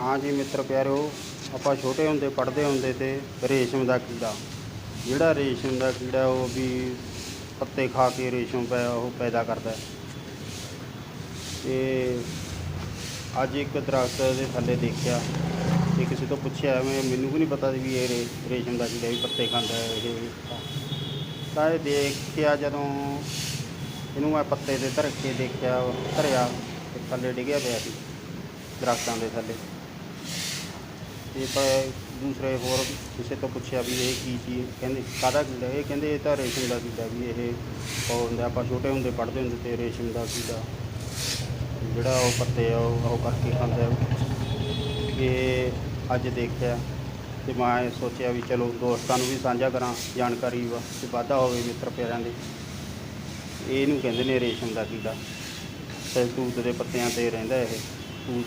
ਹਾਂ ਜੀ ਮਿੱਤਰ ਪਿਆਰਿਓ ਆਪਾਂ ਛੋਟੇ ਹੁੰਦੇ, ਪੜ੍ਹਦੇ ਹੁੰਦੇ ਤੇ ਰੇਸ਼ਮ ਦਾ ਕੀੜਾ। ਜਿਹੜਾ ਰੇਸ਼ਮ ਦਾ ਕੀੜਾ, ਉਹ ਵੀ ਪੱਤੇ ਖਾ ਕੇ ਰੇਸ਼ਮ ਪੈ, ਉਹ ਪੈਦਾ ਕਰਦਾ ਹੈ। ਤੇ ਅੱਜ ਇੱਕ ਦਰਖਤ ਦੇ ਥੱਲੇ ਦੇਖਿਆ। ਤੇ ਕਿਸੇ ਤੋਂ ਪੁੱਛਿਆ, ਮੈਂ ਮੈਨੂੰ ਵੀ ਨਹੀਂ ਪਤਾ ਸੀ ਵੀ ਇਹ ਰੇ- ਰੇਸ਼ਮ ਦਾ ਕੀੜਾ ਵੀ ਪੱਤੇ ਖਾਂਦਾ ਹੈ, ਇਹ ਤਾਂ। ਇਹ ਦੇਖਿਆ ਜਦੋਂ ਇਹਨੂੰ ਮੈਂ ਪੱਤੇ ਤੇ ਧਰ ਕੇ ਦੇਖਿਆ ਧਰਿਆ ਤੇ ਥੱਲੇ ਡਿੱਗਿਆ ਪਿਆ ਸੀ ਦਰਖਤਾਂ ਦੇ ਥੱਲੇ। ਤੇ ਪਰ ਦੂਸਰੇ ਹੋਰ ਕਿਸੇ ਤੋਂ ਪੁੱਛਿਆ ਵੀ ਇਹ ਕੀ ਚੀਜ਼ ਕਹਿੰਦੇ, ਕਾਹਦਾ ਕੀੜਾ ਇਹ ਕਹਿੰਦੇ ਇਹ ਤਾਂ ਰੇਸ਼ਮ ਦਾ ਕੀੜਾ ਵੀ ਇਹ ਉਹ ਹੁੰਦਾ, ਆਪਾਂ ਛੋਟੇ ਹੁੰਦੇ ਪੜ੍ਹਦੇ ਹੁੰਦੇ ਤੇ ਰੇਸ਼ਮ ਦਾ ਕੀੜਾ ਜਿਹੜਾ ਉਹ ਪੱਤੇ ਆ, ਉਹ ਉਹ ਕਰਕੇ ਖਾਂਦਾ ਹੈ। ਇਹ ਅੱਜ ਦੇਖਿਆ ਤੇ ਮੈਂ ਸੋਚਿਆ ਵੀ ਚਲੋ ਦੋਸਤਾਂ ਨੂੰ ਵੀ ਸਾਂਝਾ ਕਰਾਂ, ਜਾਣਕਾਰੀ ਵਾ ਤੇ ਵਾਧਾ ਹੋਵੇ ਮਿੱਤਰ ਪਿਆਰਿਆਂ ਦੇ। ਇਹਨੂੰ ਕਹਿੰਦੇ ਨੇ ਰੇਸ਼ਮ ਦਾ ਕੀੜਾ ਸਹਿਤੂਤ ਦੇ ਪੱਤਿਆਂ ਤੇ ਰਹਿੰਦਾ ਇਹ। ਤੂਤ